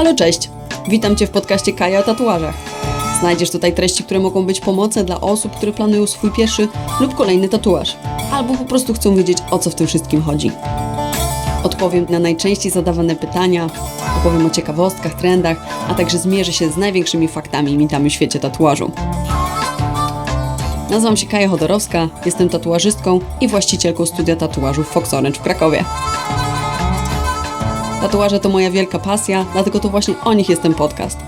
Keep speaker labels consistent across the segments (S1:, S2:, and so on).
S1: Halo, cześć! Witam Cię w podcaście Kaja o tatuażach. Znajdziesz tutaj treści, które mogą być pomocne dla osób, które planują swój pierwszy lub kolejny tatuaż, albo po prostu chcą wiedzieć, o co w tym wszystkim chodzi. Odpowiem na najczęściej zadawane pytania, opowiem o ciekawostkach, trendach, a także zmierzę się z największymi faktami i mitami w świecie tatuażu. Nazywam się Kaja Chodorowska, jestem tatuażystką i właścicielką studia tatuażu Fox Orange w Krakowie. Tatuaże to moja wielka pasja, dlatego to właśnie o nich jest ten podcast.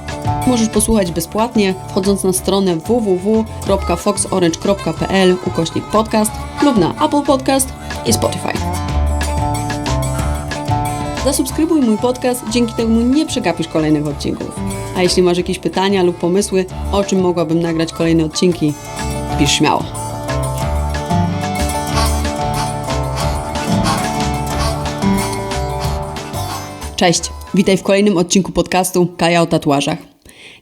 S1: Możesz posłuchać bezpłatnie, wchodząc na stronę www.foxorange.pl ukośnik podcast lub na Apple Podcast i Spotify. Zasubskrybuj mój podcast, dzięki temu nie przegapisz kolejnych odcinków. A jeśli masz jakieś pytania lub pomysły, o czym mogłabym nagrać kolejne odcinki, pisz śmiało. Cześć, witaj w kolejnym odcinku podcastu Kaja o tatuażach.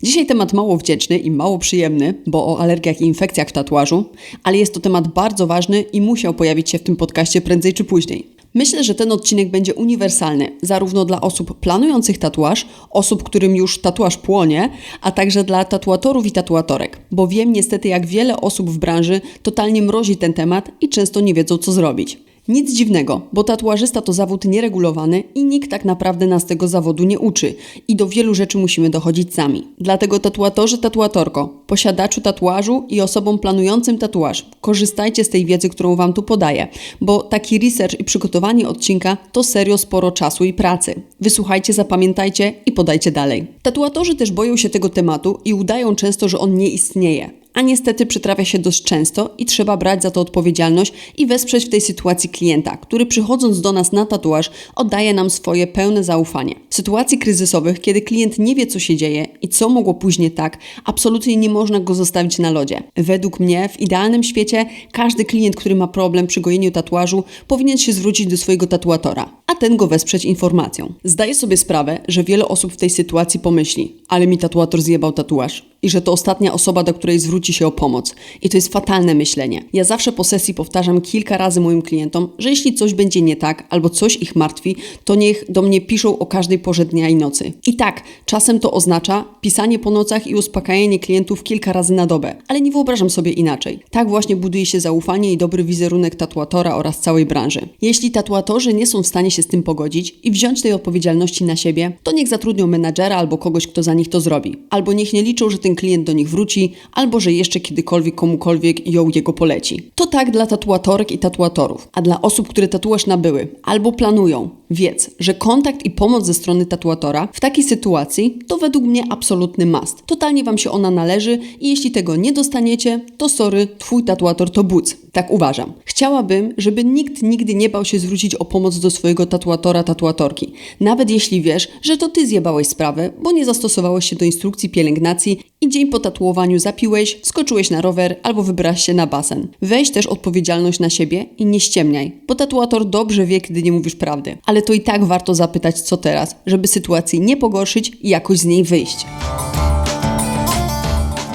S1: Dzisiaj temat mało wdzięczny i mało przyjemny, bo o alergiach i infekcjach w tatuażu, ale jest to temat bardzo ważny i musiał pojawić się w tym podcaście prędzej czy później. Myślę, że ten odcinek będzie uniwersalny, zarówno dla osób planujących tatuaż, osób, którym już tatuaż płonie, a także dla tatuatorów i tatuatorek, bo wiem niestety, jak wiele osób w branży totalnie mrozi ten temat i często nie wiedzą, co zrobić. Nic dziwnego, bo tatuażysta to zawód nieregulowany i nikt tak naprawdę nas tego zawodu nie uczy i do wielu rzeczy musimy dochodzić sami. Dlatego tatuatorzy, tatuatorko, posiadaczu tatuażu i osobom planującym tatuaż, korzystajcie z tej wiedzy, którą Wam tu podaję, bo taki research i przygotowanie odcinka to serio sporo czasu i pracy. Wysłuchajcie, zapamiętajcie i podajcie dalej. Tatuatorzy też boją się tego tematu i udają często, że on nie istnieje a niestety przytrafia się dość często i trzeba brać za to odpowiedzialność i wesprzeć w tej sytuacji klienta, który przychodząc do nas na tatuaż oddaje nam swoje pełne zaufanie. W sytuacji kryzysowych, kiedy klient nie wie, co się dzieje i co mogło później tak, absolutnie nie można go zostawić na lodzie. Według mnie, w idealnym świecie, każdy klient, który ma problem przy gojeniu tatuażu, powinien się zwrócić do swojego tatuatora, a ten go wesprzeć informacją. Zdaję sobie sprawę, że wiele osób w tej sytuacji pomyśli, ale mi tatuator zjebał tatuaż i że to ostatnia osoba, do której zwróci się o pomoc. I to jest fatalne myślenie. Ja zawsze po sesji powtarzam kilka razy moim klientom, że jeśli coś będzie nie tak albo coś ich martwi, to niech do mnie piszą o każdej porze dnia i nocy. I tak, czasem to oznacza pisanie po nocach i uspokajanie klientów kilka razy na dobę, ale nie wyobrażam sobie inaczej. Tak właśnie buduje się zaufanie i dobry wizerunek tatuatora oraz całej branży. Jeśli tatuatorzy nie są w stanie się z tym pogodzić i wziąć tej odpowiedzialności na siebie, to niech zatrudnią menadżera albo kogoś, kto za nich to zrobi. Albo niech nie liczą, że ten klient do nich wróci, albo że jeszcze kiedykolwiek komukolwiek ją jego poleci. To tak dla tatuatorek i tatuatorów, a dla osób, które tatuaż nabyły albo planują, wiedz, że kontakt i pomoc ze strony tatuatora w takiej sytuacji to według mnie absolutny must. Totalnie Wam się ona należy i jeśli tego nie dostaniecie, to sorry, Twój tatuator to buc. Tak uważam. Chciałabym, żeby nikt nigdy nie bał się zwrócić o pomoc do swojego tatuatora, tatuatorki. Nawet jeśli wiesz, że to Ty zjebałeś sprawę, bo nie zastosowałeś się do instrukcji pielęgnacji i dzień po tatuowaniu zapiłeś, skoczyłeś na rower albo wybrałeś się na basen. Weź też odpowiedzialność na siebie i nie ściemniaj, bo tatuator dobrze wie, kiedy nie mówisz prawdy. Ale to i tak warto zapytać, co teraz, żeby sytuacji nie pogorszyć i jakoś z niej wyjść.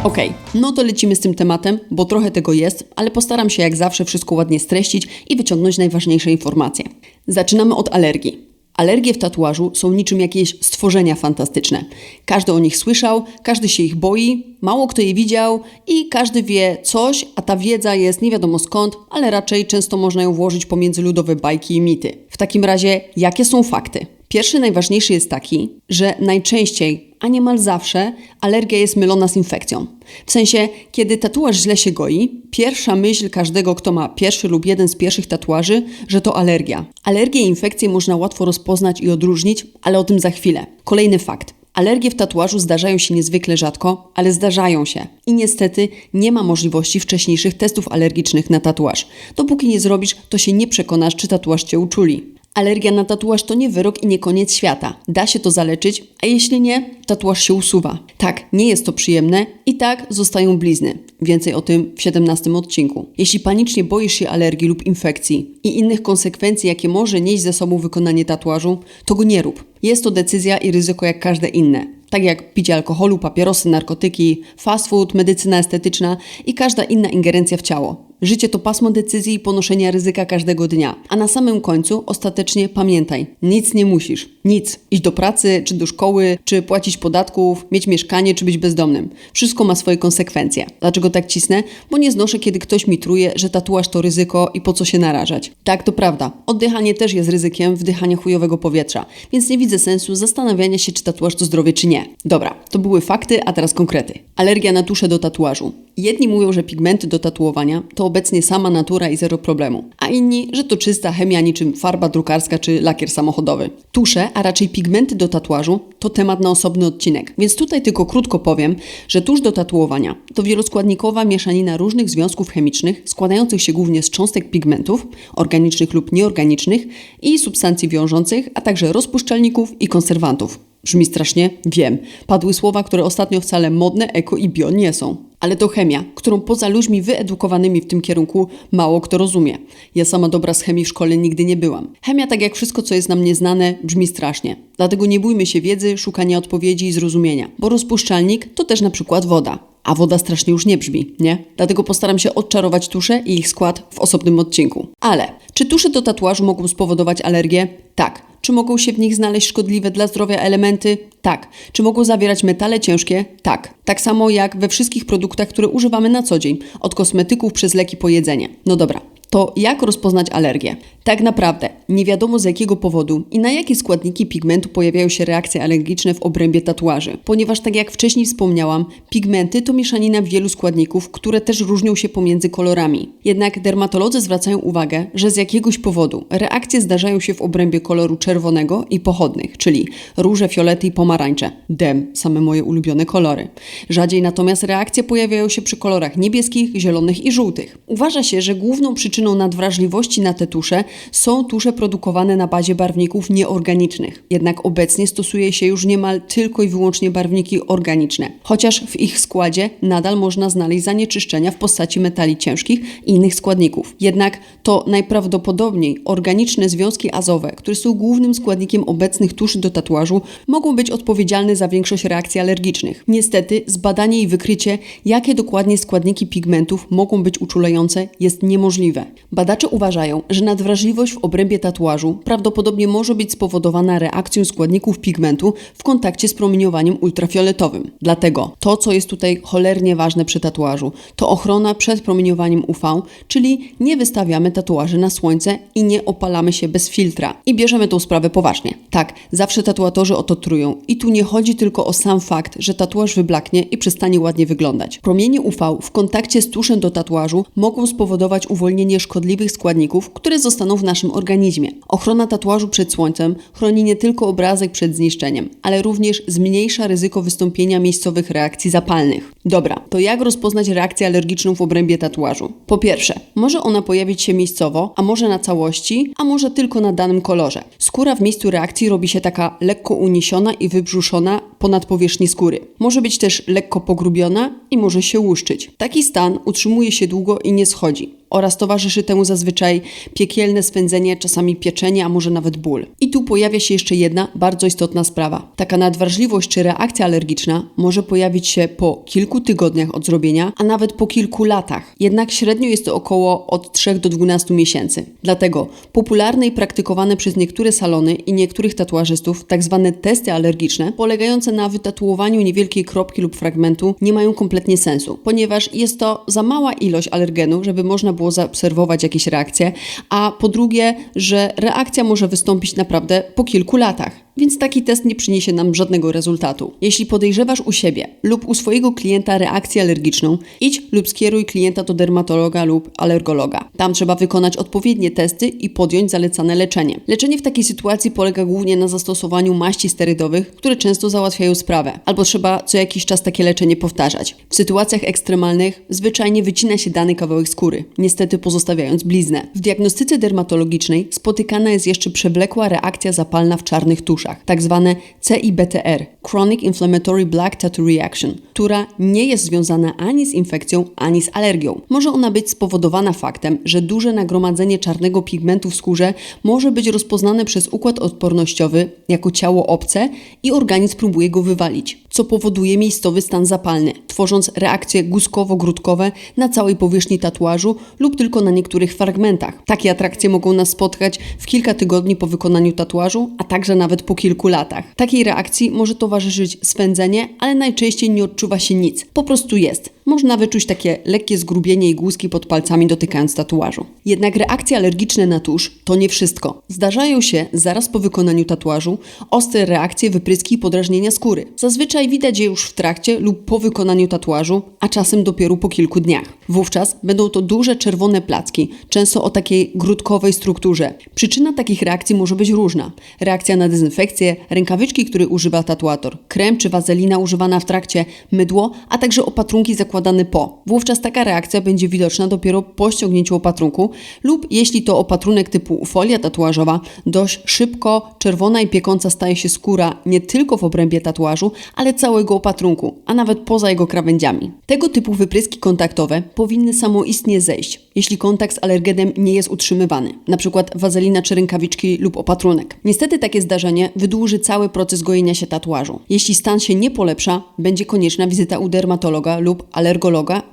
S1: Ok, no to lecimy z tym tematem, bo trochę tego jest, ale postaram się jak zawsze wszystko ładnie streścić i wyciągnąć najważniejsze informacje. Zaczynamy od alergii. Alergie w tatuażu są niczym jakieś stworzenia fantastyczne. Każdy o nich słyszał, każdy się ich boi, mało kto je widział i każdy wie coś, a ta wiedza jest nie wiadomo skąd, ale raczej często można ją włożyć pomiędzy ludowe bajki i mity. W takim razie, jakie są fakty? Pierwszy najważniejszy jest taki, że najczęściej, a niemal zawsze, alergia jest mylona z infekcją. W sensie, kiedy tatuaż źle się goi, pierwsza myśl każdego, kto ma pierwszy lub jeden z pierwszych tatuaży, że to alergia. Alergie i infekcje można łatwo rozpoznać i odróżnić, ale o tym za chwilę. Kolejny fakt. Alergie w tatuażu zdarzają się niezwykle rzadko, ale zdarzają się. I niestety nie ma możliwości wcześniejszych testów alergicznych na tatuaż. Dopóki nie zrobisz, to się nie przekonasz, czy tatuaż cię uczuli. Alergia na tatuaż to nie wyrok i nie koniec świata. Da się to zaleczyć, a jeśli nie, tatuaż się usuwa. Tak, nie jest to przyjemne i tak zostają blizny. Więcej o tym w 17 odcinku. Jeśli panicznie boisz się alergii lub infekcji i innych konsekwencji, jakie może nieść ze sobą wykonanie tatuażu, to go nie rób. Jest to decyzja i ryzyko jak każde inne. Tak jak picie alkoholu, papierosy, narkotyki, fast food, medycyna estetyczna i każda inna ingerencja w ciało. Życie to pasmo decyzji i ponoszenia ryzyka każdego dnia. A na samym końcu ostatecznie pamiętaj, nic nie musisz. Nic. Iść do pracy, czy do szkoły, czy płacić podatków, mieć mieszkanie, czy być bezdomnym. Wszystko ma swoje konsekwencje. Dlaczego tak cisnę? Bo nie znoszę, kiedy ktoś mi truje, że tatuaż to ryzyko i po co się narażać. Tak, to prawda. Oddychanie też jest ryzykiem wdychania chujowego powietrza, więc nie widzę sensu zastanawiania się, czy tatuaż to zdrowie, czy nie. Dobra, to były fakty, a teraz konkrety. Alergia na tuszę do tatuażu. Jedni mówią, że pigmenty do tatuowania to obecnie sama natura i zero problemu, a inni, że to czysta chemia niczym farba drukarska czy lakier samochodowy. Tusze, a raczej pigmenty do tatuażu to temat na osobny odcinek, więc tutaj tylko krótko powiem, że tusz do tatuowania to wieloskładnikowa mieszanina różnych związków chemicznych składających się głównie z cząstek pigmentów, organicznych lub nieorganicznych i substancji wiążących, a także rozpuszczalników i konserwantów. Brzmi strasznie? Wiem. Padły słowa, które ostatnio wcale modne, eko i bio nie są. Ale to chemia, którą poza ludźmi wyedukowanymi w tym kierunku mało kto rozumie. Ja sama dobra z chemii w szkole nigdy nie byłam. Chemia, tak jak wszystko, co jest nam nieznane, brzmi strasznie. Dlatego nie bójmy się wiedzy, szukania odpowiedzi i zrozumienia. Bo rozpuszczalnik to też na przykład woda. A woda strasznie już nie brzmi, nie? Dlatego postaram się odczarować tusze i ich skład w osobnym odcinku. Ale, czy tusze do tatuażu mogą spowodować alergię? Tak. Czy mogą się w nich znaleźć szkodliwe dla zdrowia elementy? Tak. Czy mogą zawierać metale ciężkie? Tak. Tak samo jak we wszystkich produktach, które używamy na co dzień, od kosmetyków przez leki po jedzenie. No dobra, to jak rozpoznać alergię? Tak naprawdę nie wiadomo z jakiego powodu i na jakie składniki pigmentu pojawiają się reakcje alergiczne w obrębie tatuaży. Ponieważ tak jak wcześniej wspomniałam, pigmenty to mieszanina wielu składników, które też różnią się pomiędzy kolorami. Jednak dermatolodzy zwracają uwagę, że z jakiegoś powodu reakcje zdarzają się w obrębie koloru czerwonego i pochodnych, czyli róże, fiolety i pomarańcze. Dem, same moje ulubione kolory. Rzadziej natomiast reakcje pojawiają się przy kolorach niebieskich, zielonych i żółtych. Uważa się, że główną przyczyną nadwrażliwości na te tusze są tusze produkowane na bazie barwników nieorganicznych. Jednak obecnie stosuje się już niemal tylko i wyłącznie barwniki organiczne, chociaż w ich składzie nadal można znaleźć zanieczyszczenia w postaci metali ciężkich i innych składników. Jednak to najprawdopodobniej organiczne związki azowe, które są głównym składnikiem obecnych tuszy do tatuażu, mogą być odpowiedzialne za większość reakcji alergicznych. Niestety, zbadanie i wykrycie, jakie dokładnie składniki pigmentów mogą być uczulające, jest niemożliwe. Badacze uważają, że nadwrażliwość w obrębie tatuażu prawdopodobnie może być spowodowana reakcją składników pigmentu w kontakcie z promieniowaniem ultrafioletowym. Dlatego to, co jest tutaj cholernie ważne przy tatuażu, to ochrona przed promieniowaniem UV, czyli nie wystawiamy tatuaży na słońce i nie opalamy się bez filtra. I bierzemy tą sprawę poważnie. Tak, zawsze tatuatorzy o to trują. I tu nie chodzi tylko o sam fakt, że tatuaż wyblaknie i przestanie ładnie wyglądać. Promienie UV w kontakcie z tuszem do tatuażu mogą spowodować uwolnienie szkodliwych składników, które zostaną w naszym organizmie. Ochrona tatuażu przed słońcem chroni nie tylko obrazek przed zniszczeniem, ale również zmniejsza ryzyko wystąpienia miejscowych reakcji zapalnych. Dobra, to jak rozpoznać reakcję alergiczną w obrębie tatuażu? Po pierwsze, może ona pojawić się miejscowo, a może na całości, a może tylko na danym kolorze. Skóra w miejscu reakcji robi się taka lekko uniesiona i wybrzuszona ponad powierzchni skóry. Może być też lekko pogrubiona i może się łuszczyć. Taki stan utrzymuje się długo i nie schodzi oraz towarzyszy temu zazwyczaj piekielne swędzenie, czasami pieczenie, a może nawet ból. I tu pojawia się jeszcze jedna bardzo istotna sprawa. Taka nadwrażliwość czy reakcja alergiczna może pojawić się po kilku tygodniach od zrobienia, a nawet po kilku latach. Jednak średnio jest to około od 3 do 12 miesięcy. Dlatego popularne i praktykowane przez niektóre salony i niektórych tatuażystów tak zwane testy alergiczne, polegające na wytatuowaniu niewielkiej kropki lub fragmentu, nie mają kompletnie sensu, ponieważ jest to za mała ilość alergenu, żeby można było zaobserwować jakieś reakcje, a po drugie, że reakcja może wystąpić naprawdę po kilku latach więc taki test nie przyniesie nam żadnego rezultatu. Jeśli podejrzewasz u siebie lub u swojego klienta reakcję alergiczną, idź lub skieruj klienta do dermatologa lub alergologa. Tam trzeba wykonać odpowiednie testy i podjąć zalecane leczenie. Leczenie w takiej sytuacji polega głównie na zastosowaniu maści sterydowych, które często załatwiają sprawę, albo trzeba co jakiś czas takie leczenie powtarzać. W sytuacjach ekstremalnych zwyczajnie wycina się dany kawałek skóry, niestety pozostawiając bliznę. W diagnostyce dermatologicznej spotykana jest jeszcze przewlekła reakcja zapalna w czarnych tuszach tuszach, tak zwane CIBTR Chronic Inflammatory Black Tattoo Reaction, która nie jest związana ani z infekcją, ani z alergią. Może ona być spowodowana faktem, że duże nagromadzenie czarnego pigmentu w skórze może być rozpoznane przez układ odpornościowy jako ciało obce i organizm próbuje go wywalić. Co powoduje miejscowy stan zapalny, tworząc reakcje guskowo-grudkowe na całej powierzchni tatuażu lub tylko na niektórych fragmentach. Takie atrakcje mogą nas spotkać w kilka tygodni po wykonaniu tatuażu, a także nawet po kilku latach. Takiej reakcji może towarzyszyć swędzenie, ale najczęściej nie odczuwa się nic. Po prostu jest. Można wyczuć takie lekkie zgrubienie i głuski pod palcami dotykając tatuażu. Jednak reakcje alergiczne na tusz to nie wszystko. Zdarzają się zaraz po wykonaniu tatuażu ostre reakcje, wypryski i podrażnienia skóry. Zazwyczaj widać je już w trakcie lub po wykonaniu tatuażu, a czasem dopiero po kilku dniach. Wówczas będą to duże czerwone placki, często o takiej grudkowej strukturze. Przyczyna takich reakcji może być różna. Reakcja na dezynfekcję, rękawiczki, które używa tatuator, krem czy wazelina używana w trakcie, mydło, a także opatrunki zakładane po. Wówczas taka reakcja będzie widoczna dopiero po ściągnięciu opatrunku lub jeśli to opatrunek typu folia tatuażowa, dość szybko czerwona i piekąca staje się skóra nie tylko w obrębie tatuażu, ale całego opatrunku, a nawet poza jego krawędziami. Tego typu wypryski kontaktowe powinny samoistnie zejść, jeśli kontakt z alergenem nie jest utrzymywany, np. wazelina czy rękawiczki lub opatrunek. Niestety takie zdarzenie wydłuży cały proces gojenia się tatuażu. Jeśli stan się nie polepsza, będzie konieczna wizyta u dermatologa lub alergologa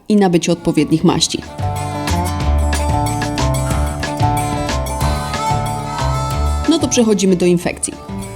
S1: i nabycie odpowiednich maści. No to przechodzimy do infekcji.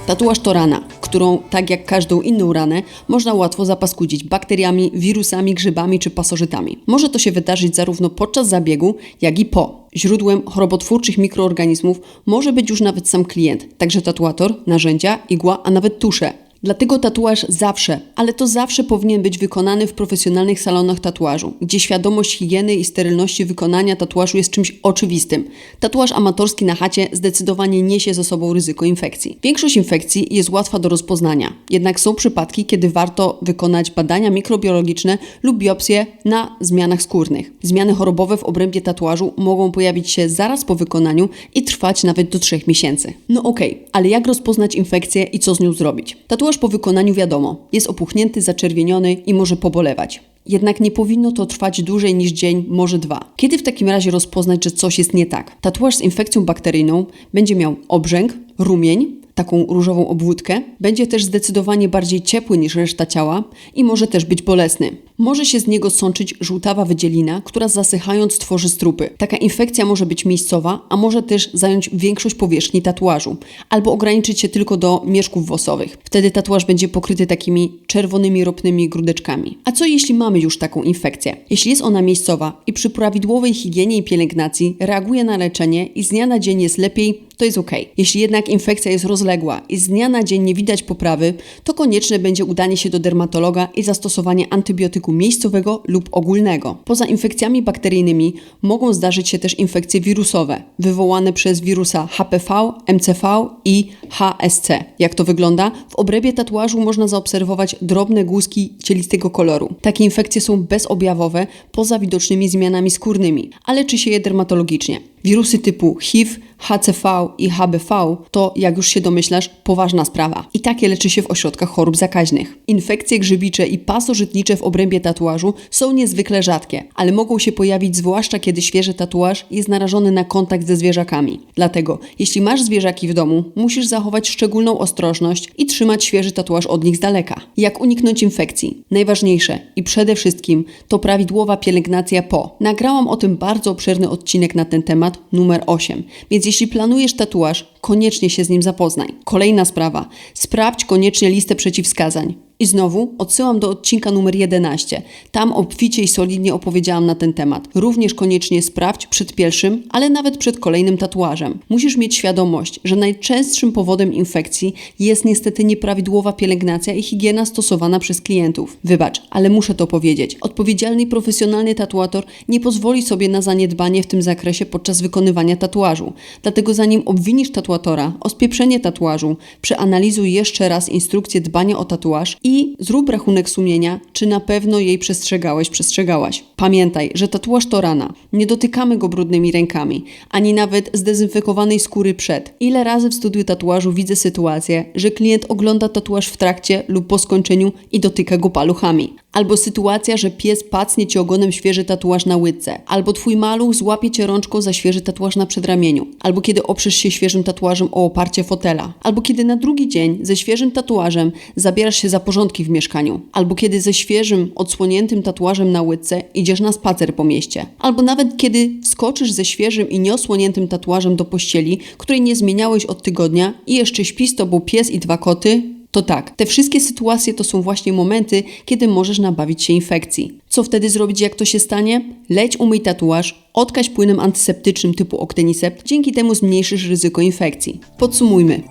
S1: Tatuaż to rana, którą, tak jak każdą inną ranę, można łatwo zapaskudzić bakteriami, wirusami, grzybami czy pasożytami. Może to się wydarzyć zarówno podczas zabiegu, jak i po. Źródłem chorobotwórczych mikroorganizmów może być już nawet sam klient, także tatuator, narzędzia, igła, a nawet tusze. Dlatego tatuaż zawsze, ale to zawsze powinien być wykonany w profesjonalnych salonach tatuażu, gdzie świadomość higieny i sterylności wykonania tatuażu jest czymś oczywistym. Tatuaż amatorski na chacie zdecydowanie niesie ze sobą ryzyko infekcji. Większość infekcji jest łatwa do rozpoznania, jednak są przypadki, kiedy warto wykonać badania mikrobiologiczne lub biopsje na zmianach skórnych. Zmiany chorobowe w obrębie tatuażu mogą pojawić się zaraz po wykonaniu i trwać nawet do 3 miesięcy. No okej, okay, ale jak rozpoznać infekcję i co z nią zrobić? Tatuaż Tatuaż po wykonaniu wiadomo, jest opuchnięty, zaczerwieniony i może pobolewać. Jednak nie powinno to trwać dłużej niż dzień, może dwa. Kiedy w takim razie rozpoznać, że coś jest nie tak? Tatuaż z infekcją bakteryjną będzie miał obrzęk, rumień, taką różową obwódkę, będzie też zdecydowanie bardziej ciepły niż reszta ciała i może też być bolesny. Może się z niego sączyć żółtawa wydzielina, która zasychając tworzy strupy. Taka infekcja może być miejscowa, a może też zająć większość powierzchni tatuażu, albo ograniczyć się tylko do mieszków włosowych. Wtedy tatuaż będzie pokryty takimi czerwonymi ropnymi grudeczkami. A co jeśli mamy już taką infekcję? Jeśli jest ona miejscowa i przy prawidłowej higienie i pielęgnacji reaguje na leczenie i z dnia na dzień jest lepiej, to jest ok. Jeśli jednak infekcja jest rozległa i z dnia na dzień nie widać poprawy, to konieczne będzie udanie się do dermatologa i zastosowanie antybiotyku miejscowego lub ogólnego. Poza infekcjami bakteryjnymi mogą zdarzyć się też infekcje wirusowe, wywołane przez wirusa HPV, MCV i HSC. Jak to wygląda? W obrębie tatuażu można zaobserwować drobne głuski cielistego koloru. Takie infekcje są bezobjawowe, poza widocznymi zmianami skórnymi, ale leczy się je dermatologicznie. Wirusy typu HIV, HCV i HBV to, jak już się domyślasz, poważna sprawa. I takie leczy się w ośrodkach chorób zakaźnych. Infekcje grzybicze i pasożytnicze w obrębie tatuażu są niezwykle rzadkie, ale mogą się pojawić zwłaszcza kiedy świeży tatuaż jest narażony na kontakt ze zwierzakami. Dlatego, jeśli masz zwierzaki w domu, musisz zachować szczególną ostrożność i trzymać świeży tatuaż od nich z daleka. Jak uniknąć infekcji? Najważniejsze i przede wszystkim to prawidłowa pielęgnacja po. Nagrałam o tym bardzo obszerny odcinek na ten temat, numer 8, więc jeśli planujesz tatuaż, koniecznie się z nim zapoznaj. Kolejna sprawa. Sprawdź koniecznie listę przeciwwskazań. I znowu odsyłam do odcinka numer 11. Tam obficie i solidnie opowiedziałam na ten temat. Również koniecznie sprawdź przed pierwszym, ale nawet przed kolejnym tatuażem. Musisz mieć świadomość, że najczęstszym powodem infekcji jest niestety nieprawidłowa pielęgnacja i higiena stosowana przez klientów. Wybacz, ale muszę to powiedzieć. Odpowiedzialny i profesjonalny tatuator nie pozwoli sobie na zaniedbanie w tym zakresie podczas wykonywania tatuażu. Dlatego zanim obwinisz tatuatora o spieprzenie tatuażu, przeanalizuj jeszcze raz instrukcję dbania o tatuaż i zrób rachunek sumienia, czy na pewno jej przestrzegałeś, przestrzegałaś. Pamiętaj, że tatuaż to rana. Nie dotykamy go brudnymi rękami, ani nawet zdezynfekowanej skóry przed. Ile razy w studiu tatuażu widzę sytuację, że klient ogląda tatuaż w trakcie lub po skończeniu i dotyka go paluchami albo sytuacja, że pies pacnie ci ogonem świeży tatuaż na łydce, albo twój maluch złapie cię rączką za świeży tatuaż na przedramieniu, albo kiedy oprzesz się świeżym tatuażem o oparcie fotela, albo kiedy na drugi dzień ze świeżym tatuażem zabierasz się za porządki w mieszkaniu, albo kiedy ze świeżym, odsłoniętym tatuażem na łydce idziesz na spacer po mieście, albo nawet kiedy wskoczysz ze świeżym i nieosłoniętym tatuażem do pościeli, której nie zmieniałeś od tygodnia i jeszcze śpi z pies i dwa koty, to tak, te wszystkie sytuacje to są właśnie momenty, kiedy możesz nabawić się infekcji. Co wtedy zrobić, jak to się stanie? Leć umyj tatuaż, odkaź płynem antyseptycznym typu Octenisept, dzięki temu zmniejszysz ryzyko infekcji. Podsumujmy.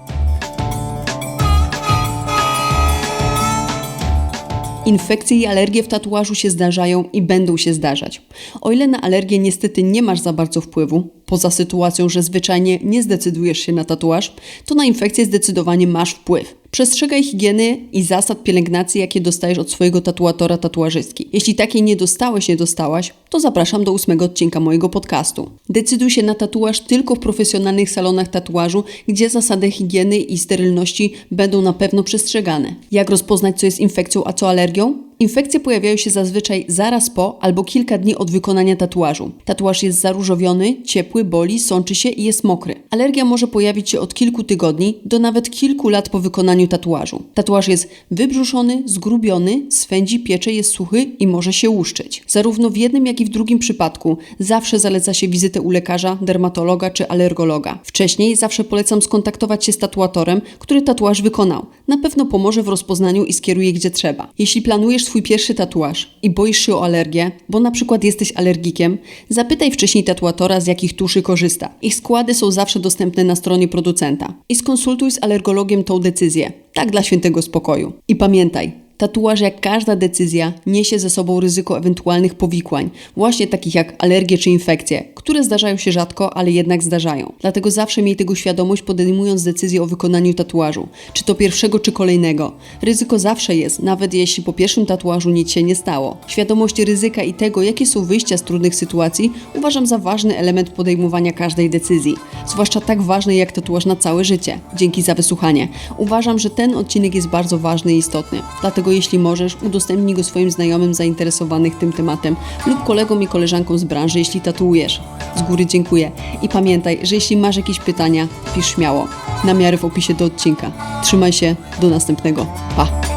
S1: Infekcje i alergie w tatuażu się zdarzają i będą się zdarzać. O ile na alergię niestety nie masz za bardzo wpływu, poza sytuacją, że zwyczajnie nie zdecydujesz się na tatuaż, to na infekcję zdecydowanie masz wpływ. Przestrzegaj higieny i zasad pielęgnacji, jakie dostajesz od swojego tatuatora tatuażystki. Jeśli takiej nie dostałeś, nie dostałaś, to zapraszam do ósmego odcinka mojego podcastu. Decyduj się na tatuaż tylko w profesjonalnych salonach tatuażu, gdzie zasady higieny i sterylności będą na pewno przestrzegane. Jak rozpoznać, co jest infekcją, a co alergią? Infekcje pojawiają się zazwyczaj zaraz po albo kilka dni od wykonania tatuażu. Tatuaż jest zaróżowiony, ciepły, boli, sączy się i jest mokry. Alergia może pojawić się od kilku tygodni do nawet kilku lat po wykonaniu tatuażu. Tatuaż jest wybrzuszony, zgrubiony, swędzi, piecze, jest suchy i może się łuszczyć. Zarówno w jednym, jak i w drugim przypadku zawsze zaleca się wizytę u lekarza, dermatologa czy alergologa. Wcześniej zawsze polecam skontaktować się z tatuatorem, który tatuaż wykonał. Na pewno pomoże w rozpoznaniu i skieruje gdzie trzeba. Jeśli planujesz swój pierwszy tatuaż i boisz się o alergię, bo na przykład jesteś alergikiem, zapytaj wcześniej tatuatora, z jakich tuszy korzysta. Ich składy są zawsze dostępne na stronie producenta. I skonsultuj z alergologiem tą decyzję. Tak dla świętego spokoju. I pamiętaj, Tatuaż, jak każda decyzja, niesie ze sobą ryzyko ewentualnych powikłań, właśnie takich jak alergie czy infekcje, które zdarzają się rzadko, ale jednak zdarzają. Dlatego zawsze miej tego świadomość, podejmując decyzję o wykonaniu tatuażu, czy to pierwszego, czy kolejnego. Ryzyko zawsze jest, nawet jeśli po pierwszym tatuażu nic się nie stało. Świadomość ryzyka i tego, jakie są wyjścia z trudnych sytuacji, uważam za ważny element podejmowania każdej decyzji, zwłaszcza tak ważny jak tatuaż na całe życie. Dzięki za wysłuchanie. Uważam, że ten odcinek jest bardzo ważny i istotny, jeśli możesz, udostępnij go swoim znajomym zainteresowanych tym tematem lub kolegom i koleżankom z branży, jeśli tatuujesz. Z góry dziękuję. I pamiętaj, że jeśli masz jakieś pytania, pisz śmiało. Namiary w opisie do odcinka. Trzymaj się, do następnego. Pa!